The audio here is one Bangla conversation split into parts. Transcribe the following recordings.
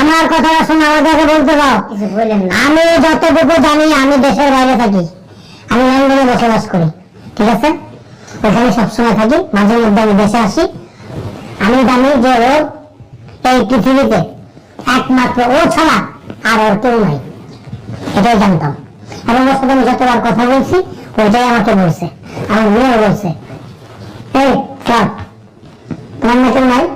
আমার কথা শোনো আমাদেরকে বলতে দাও। আমি যতটুকু জানি আমি দেশের বাইরে থাকি। আমি লন্ডনে বসবাস করি। ঠিক আছে? ওখানে সবসময় থাকি। মাঝে মধ্যে আমি দেশে আসি। আমি জানি যে ও এই পৃথিবীতে একমাত্র ও ছাড়া আর ওর কেউ নাই। এটাই জানতাম। এবং ওর সাথে আমি যতবার কথা বলছি ওইটাই আমাকে বলছে। আমার মেয়েও বলছে এই তোমার না নাই?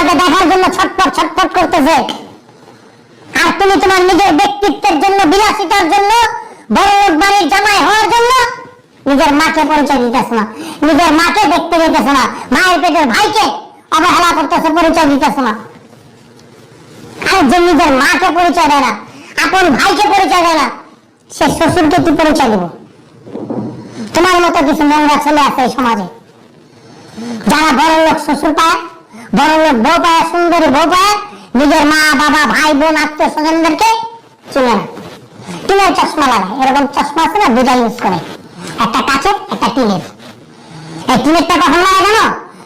তোমাকে দেখার জন্য ছটফট ছটফট করতেছে। আর তুমি তোমার নিজের ব্যক্তিত্বের জন্য, বিলাসিতার জন্য, বড় লোক বাড়ির জামাই হওয়ার জন্য নিজের মাকে পরিচয় দিতেছ না। নিজের মাকে দেখতে দিতেছ না। মায়ের পেটের ভাইকে অবহেলা করতেছে, পরিচয় দিতেছ না। আর যে নিজের মাকে পরিচয় দেয় না, আপন ভাইকে পরিচয় দেয় না, সে শ্বশুরকে কি পরিচয় দেব? তোমার মতো কিছু নোংরা ছেলে আছে এই সমাজে। যারা বড় লোক শ্বশুর পায় বড় লোক বউ পায়, সুন্দরী বউ নিজের মা, বাবা, ভাই, বোন, আত্মীয় স্বজনদেরকে চিনে টিনের চশমা লাগায়, এরকম চশমা আছে না দুটা ইউজ করে। একটা কাচের একটা টিনের। এই টিনেরটা কখন লাগায় জানো?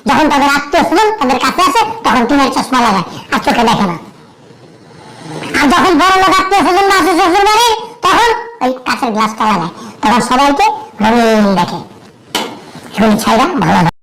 যখন তাদের আত্মীয় স্বজন তাদের কাছে আসে, তখন টিনের চশমা লাগায়, আর চোখে দেখে না। আর যখন বড় লোক আত্মীয় স্বজন আসে শ্বশুর বাড়ি, তখন ওই কাঁচের গ্লাসটা লাগায়। তখন সবাইকে রঙিন দেখে। এগুলি ছাইরা ভালো